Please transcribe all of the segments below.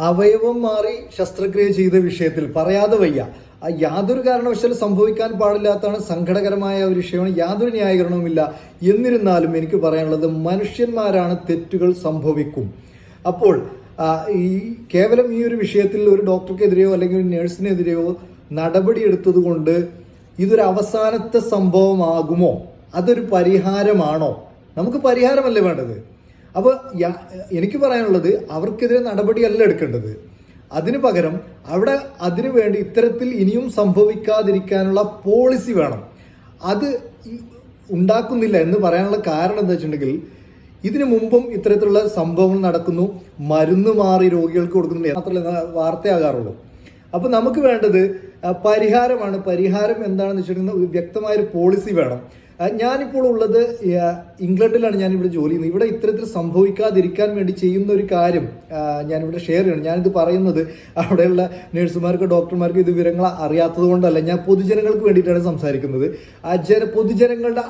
അവയവം മാറി ശസ്ത്രക്രിയ ചെയ്ത വിഷയത്തിൽ പറയാതെ വയ്യ. യാതൊരു കാരണവശാലും സംഭവിക്കാൻ പാടില്ലാത്തതാണ് സങ്കടകരമായ ഒരു വിഷയമാണ്. യാതൊരു ന്യായീകരണവുമില്ല. എന്നിരുന്നാലും എനിക്ക് പറയാനുള്ളത് മനുഷ്യന്മാരാണ് തെറ്റുകൾ സംഭവിക്കും. അപ്പോൾ ഈ കേവലം ഈ ഒരു വിഷയത്തിൽ ഒരു ഡോക്ടർക്കെതിരെയോ അല്ലെങ്കിൽ ഒരു നേഴ്സിനെതിരെയോ നടപടിയെടുത്തത് കൊണ്ട് ഇതൊരു അവസാനത്തെ സംഭവമാകുമോ? അതൊരു പരിഹാരമാണോ? നമുക്ക് പരിഹാരമല്ലേ വേണ്ടത്? അപ്പോൾ എനിക്ക് പറയാനുള്ളത് അവർക്കെതിരെ നടപടിയല്ല എടുക്കേണ്ടത്. അതിനു പകരം അവിടെ അതിനു വേണ്ടി ഇത്തരത്തിൽ ഇനിയും സംഭവിക്കാതിരിക്കാനുള്ള പോളിസി വേണം. അത് ഉണ്ടാക്കുന്നില്ല എന്ന് പറയാനുള്ള കാരണം എന്താ വെച്ചിട്ടുണ്ടെങ്കിൽ ഇതിനു മുമ്പും ഇത്തരത്തിലുള്ള സംഭവങ്ങൾ നടക്കുന്നു. മരുന്ന് മാറി രോഗികൾക്ക് കൊടുക്കുന്നുണ്ട് മാത്രമല്ല വാർത്തയാകാറുള്ളൂ. അപ്പോൾ നമുക്ക് വേണ്ടത് പരിഹാരമാണ്. പരിഹാരം എന്താണെന്ന് വെച്ചിട്ടുണ്ടെങ്കിൽ വ്യക്തമായൊരു പോളിസി വേണം. ഞാനിപ്പോൾ ഉള്ളത് ഇംഗ്ലണ്ടിലാണ് ഞാനിവിടെ ജോലി ചെയ്യുന്നത്. ഇവിടെ ഇത്തരത്തിൽ സംഭവിക്കാതിരിക്കാൻ വേണ്ടി ചെയ്യുന്ന ഒരു കാര്യം ഞാനിവിടെ ഷെയർ ചെയ്യണം ഞാനിത് പറയുന്നത് അവിടെയുള്ള നഴ്സുമാർക്ക് ഡോക്ടർമാർക്ക് ഇത് വിവരങ്ങൾ അറിയാത്തത് കൊണ്ടല്ല. ഞാൻ പൊതുജനങ്ങൾക്ക് വേണ്ടിയിട്ടാണ് സംസാരിക്കുന്നത്. ആ ജന പൊതുജനങ്ങളുടെ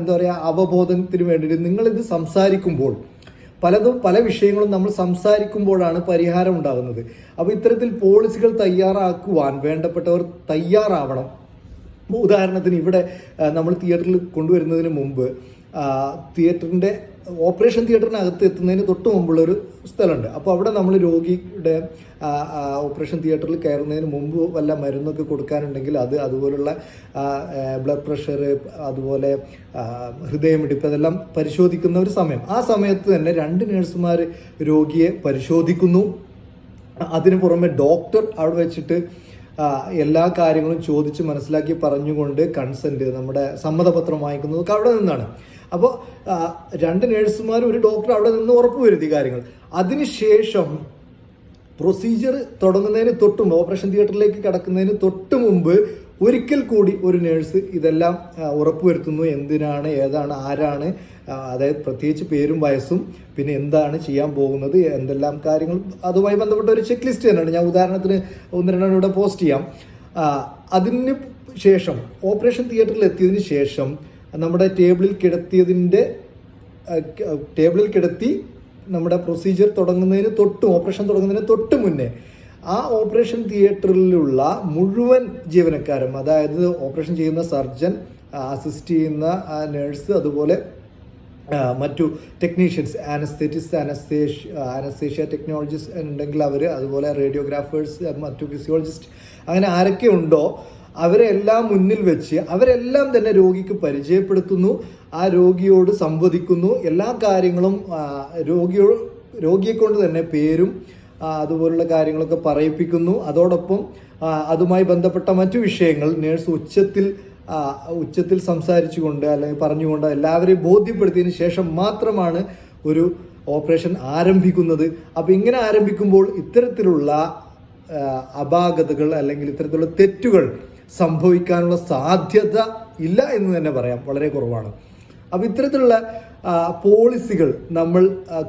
എന്താ പറയുക അവബോധത്തിന് വേണ്ടിയിട്ട് നിങ്ങളിത് സംസാരിക്കുമ്പോൾ പലതും പല വിഷയങ്ങളും നമ്മൾ സംസാരിക്കുമ്പോഴാണ് പരിഹാരം ഉണ്ടാകുന്നത്. അപ്പോൾ ഇത്തരത്തിൽ പോളിസികൾ തയ്യാറാക്കുവാൻ വേണ്ടപ്പെട്ടവർ തയ്യാറാവണം. ഉദാഹരണത്തിന് ഇവിടെ നമ്മൾ തിയേറ്ററിൽ കൊണ്ടുവരുന്നതിന് മുമ്പ് തിയേറ്ററിന്റെ ഓപ്പറേഷൻ തിയേറ്ററിനകത്ത് എത്തുന്നതിന് തൊട്ട് മുമ്പുള്ള ഒരു സ്ഥലമുണ്ട്. അപ്പോൾ അവിടെ നമ്മൾ രോഗിയുടെ ഓപ്പറേഷൻ തിയേറ്ററിൽ കയറുന്നതിന് മുമ്പ് വല്ല മരുന്നൊക്കെ കൊടുക്കാനുണ്ടെങ്കിൽ അത് അതുപോലുള്ള ബ്ലഡ് പ്രഷർ അതുപോലെ ഹൃദയമിടിപ്പ് അതെല്ലാം പരിശോധിക്കുന്ന ഒരു സമയം. ആ സമയത്ത് തന്നെ രണ്ട് നേഴ്സുമാർ രോഗിയെ പരിശോധിക്കുന്നു. അതിനു പുറമെ ഡോക്ടർ അവിടെ വെച്ചിട്ട് എല്ലാ കാര്യങ്ങളും ചോദിച്ച് മനസ്സിലാക്കി പറഞ്ഞുകൊണ്ട് കൺസെന്റ് നമ്മുടെ സമ്മതപത്രം വാങ്ങിക്കുന്നതൊക്കെ അവിടെ നിന്നാണ്. അപ്പോൾ രണ്ട് നേഴ്സുമാരും ഒരു ഡോക്ടർ അവിടെ നിന്ന് ഉറപ്പുവരുത്തി കാര്യങ്ങൾ. അതിനുശേഷം പ്രൊസീജിയർ തുടങ്ങുന്നതിന് തൊട്ട് ഓപ്പറേഷൻ തിയേറ്ററിലേക്ക് കടക്കുന്നതിന് തൊട്ട് മുമ്പ് ഒരിക്കൽ കൂടി ഒരു നേഴ്സ് ഇതെല്ലാം ഉറപ്പുവരുത്തുന്നു. എന്തിനാണ്? ഏതാണ്? ആരാണ്? അതായത് പ്രത്യേകിച്ച് പേരും വയസ്സും പിന്നെ എന്താണ് ചെയ്യാൻ പോകുന്നത് എന്തെല്ലാം കാര്യങ്ങൾ അതുമായി ബന്ധപ്പെട്ട ഒരു ചെക്ക് ലിസ്റ്റ് തന്നെയാണ്. ഞാൻ ഉദാഹരണത്തിന് ഒന്ന് രണ്ടെണ്ണം ഇവിടെ പോസ്റ്റ് ചെയ്യാം. അതിന് ശേഷം ഓപ്പറേഷൻ തിയേറ്ററിൽ എത്തിയതിന് ശേഷം നമ്മുടെ ടേബിളിൽ കിടത്തിയതിന്റെ ടേബിളിൽ കിടത്തി നമ്മുടെ പ്രൊസീജിയർ തുടങ്ങുന്നതിന് തൊട്ടും ഓപ്പറേഷൻ തുടങ്ങുന്നതിന് തൊട്ട് മുന്നേ ആ ഓപ്പറേഷൻ തിയേറ്ററിലുള്ള മുഴുവൻ ജീവനക്കാരും അതായത് ഓപ്പറേഷൻ ചെയ്യുന്ന സർജൻ അസിസ്റ്റ് ചെയ്യുന്ന നേഴ്സ് അതുപോലെ മറ്റു ടെക്നീഷ്യൻസ് ആനസ്തേറ്റിസ്റ്റ് അനസ്തേഷ് അനസ്തേഷ്യ ടെക്നോളജിസ്റ്റ് ഉണ്ടെങ്കിൽ അവർ അതുപോലെ റേഡിയോഗ്രാഫേഴ്സ് മറ്റു ഫിസിയോളജിസ്റ്റ് അങ്ങനെ ആരൊക്കെ ഉണ്ടോ അവരെല്ലാം മുന്നിൽ വെച്ച് അവരെല്ലാം തന്നെ രോഗിക്ക് പരിചയപ്പെടുത്തുന്നു ആ രോഗിയോട് സംവദിക്കുന്നു എല്ലാ കാര്യങ്ങളും രോഗിയോ രോഗിയെ കൊണ്ട് തന്നെ പേരും അതുപോലുള്ള കാര്യങ്ങളൊക്കെ പറയിപ്പിക്കുന്നു. അതോടൊപ്പം അതുമായി ബന്ധപ്പെട്ട മറ്റു വിഷയങ്ങൾ നേഴ്സ് ഉച്ചത്തിൽ ഉച്ചത്തിൽ സംസാരിച്ചുകൊണ്ട് അല്ലെങ്കിൽ പറഞ്ഞുകൊണ്ട് എല്ലാവരെയും ബോധ്യപ്പെടുത്തിയതിന് ശേഷം മാത്രമാണ് ഒരു ഓപ്പറേഷൻ ആരംഭിക്കുന്നത്. അപ്പോൾ ഇങ്ങനെ ആരംഭിക്കുമ്പോൾ ഇത്തരത്തിലുള്ള അപാകതകൾ അല്ലെങ്കിൽ ഇത്തരത്തിലുള്ള തെറ്റുകൾ സംഭവിക്കാനുള്ള സാധ്യത ഇല്ല എന്ന് തന്നെ പറയാം. വളരെ കുറവാണ്. അപ്പോൾ ഇത്തരത്തിലുള്ള പോളിസികൾ നമ്മൾ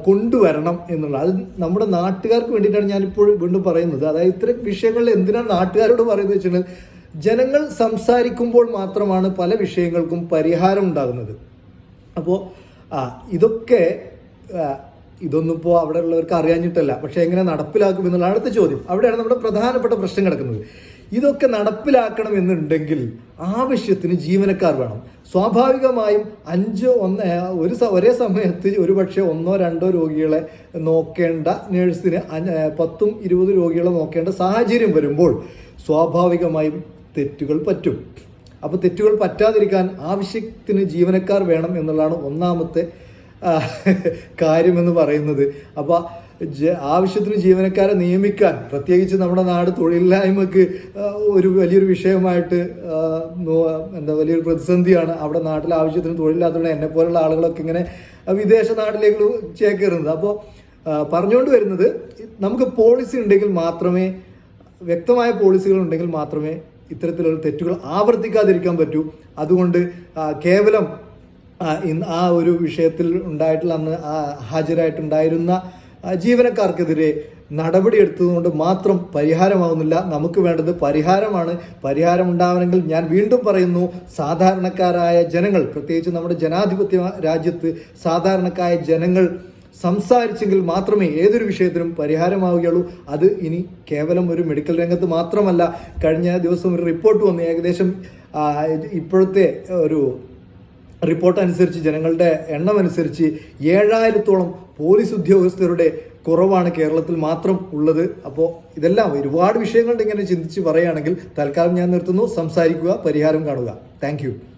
കൊണ്ടുവരണം എന്നുള്ള അത് നമ്മുടെ നാട്ടുകാർക്ക് വേണ്ടിയിട്ടാണ് ഞാനിപ്പോൾ വീണ്ടും പറയുന്നത്. അതായത് ഇത്തരം വിഷയങ്ങൾ എന്തിനാണ് നാട്ടുകാരോട് പറയുന്നത് വെച്ചിട്ടുണ്ടെങ്കിൽ ജനങ്ങൾ സംസാരിക്കുമ്പോൾ മാത്രമാണ് പല വിഷയങ്ങൾക്കും പരിഹാരം ഉണ്ടാകുന്നത്. അപ്പോൾ ഇതൊക്കെ ഇതൊന്നും ഇപ്പോൾ അവിടെ ഉള്ളവർക്ക് അറിയാഞ്ഞിട്ടല്ല. പക്ഷെ എങ്ങനെ നടപ്പിലാക്കും എന്നുള്ള അടുത്ത ചോദ്യം. അവിടെയാണ് നമ്മുടെ പ്രധാനപ്പെട്ട പ്രശ്നം കിടക്കുന്നത്. ഇതൊക്കെ നടപ്പിലാക്കണം എന്നുണ്ടെങ്കിൽ ആവശ്യത്തിന് ജീവനക്കാർ വേണം. സ്വാഭാവികമായും അഞ്ച് ഒന്ന് ഒരു ഒരേ സമയത്ത് ഒരു പക്ഷേ ഒന്നോ രണ്ടോ രോഗികളെ നോക്കേണ്ട നേഴ്സിന് പത്തും ഇരുപത് രോഗികളെ നോക്കേണ്ട സാഹചര്യം വരുമ്പോൾ സ്വാഭാവികമായും തെറ്റുകൾ പറ്റും. അപ്പോൾ തെറ്റുകൾ പറ്റാതിരിക്കാൻ ആവശ്യത്തിന് ജീവനക്കാർ വേണം എന്നുള്ളതാണ് ഒന്നാമത്തെ കാര്യമെന്ന് പറയുന്നത്. അപ്പോൾ ആവശ്യത്തിന് ജീവനക്കാരെ നിയമിക്കാൻ പ്രത്യേകിച്ച് നമ്മുടെ നാട് തൊഴിലില്ലായ്മക്ക് ഒരു വലിയൊരു വിഷയമായിട്ട് എന്താ വലിയൊരു പ്രതിസന്ധിയാണ് അവിടെ നാട്ടിൽ ആവശ്യത്തിന് തൊഴിലില്ലാത്തതുകൊണ്ട് എന്നെ പോലുള്ള ആളുകളൊക്കെ ഇങ്ങനെ വിദേശ നാട്ടിലേക്ക് ചേക്കേറുന്നത്. അപ്പോൾ പറഞ്ഞുകൊണ്ട് വരുന്നത് നമുക്ക് പോളിസി ഉണ്ടെങ്കിൽ മാത്രമേ വ്യക്തമായ പോളിസികൾ ഉണ്ടെങ്കിൽ മാത്രമേ ഇത്തരത്തിലുള്ള തെറ്റുകൾ ആവർത്തിക്കാതിരിക്കാൻ പറ്റൂ. അതുകൊണ്ട് കേവലം ഇന്ന് ആ ഒരു വിഷയത്തിൽ ഉണ്ടായിട്ടുള്ള അന്ന് ഹാജരായിട്ടുണ്ടായിരുന്ന ജീവനക്കാർക്കെതിരെ ജീവനക്കാർക്കെതിരെ നടപടിയെടുത്തതുകൊണ്ട് മാത്രം പരിഹാരമാവുന്നില്ല. നമുക്ക് വേണ്ടത് പരിഹാരമാണ്. പരിഹാരം ഉണ്ടാവണമെങ്കിൽ ഞാൻ വീണ്ടും പറയുന്നു സാധാരണക്കാരായ ജനങ്ങൾ പ്രത്യേകിച്ച് നമ്മുടെ ജനാധിപത്യ രാജ്യത്ത് സാധാരണക്കാരായ ജനങ്ങൾ സംസാരിച്ചെങ്കിൽ മാത്രമേ ഏതൊരു വിഷയത്തിനും പരിഹാരമാവുകയുള്ളൂ. അത് ഇനി കേവലം ഒരു മെഡിക്കൽ രംഗത്ത് മാത്രമല്ല. കഴിഞ്ഞ ദിവസം ഒരു റിപ്പോർട്ട് വന്നു. ഏകദേശം ഇപ്പോഴത്തെ ഒരു റിപ്പോർട്ട് അനുസരിച്ച് ജനങ്ങളുടെ എണ്ണം അനുസരിച്ച് ഏഴായിരത്തോളം പോലീസ് ഉദ്യോഗസ്ഥരുടെ കുറവാണ് കേരളത്തിൽ മാത്രം ഉള്ളത്. അപ്പോൾ ഇതെല്ലാം ഒരുപാട് വിഷയങ്ങളുണ്ട് ഇങ്ങനെ ചിന്തിച്ച് പറയുകയാണെങ്കിൽ തൽക്കാലം ഞാൻ നിർത്തുന്നു. സംസാരിക്കുക പരിഹാരം കാണുക. താങ്ക്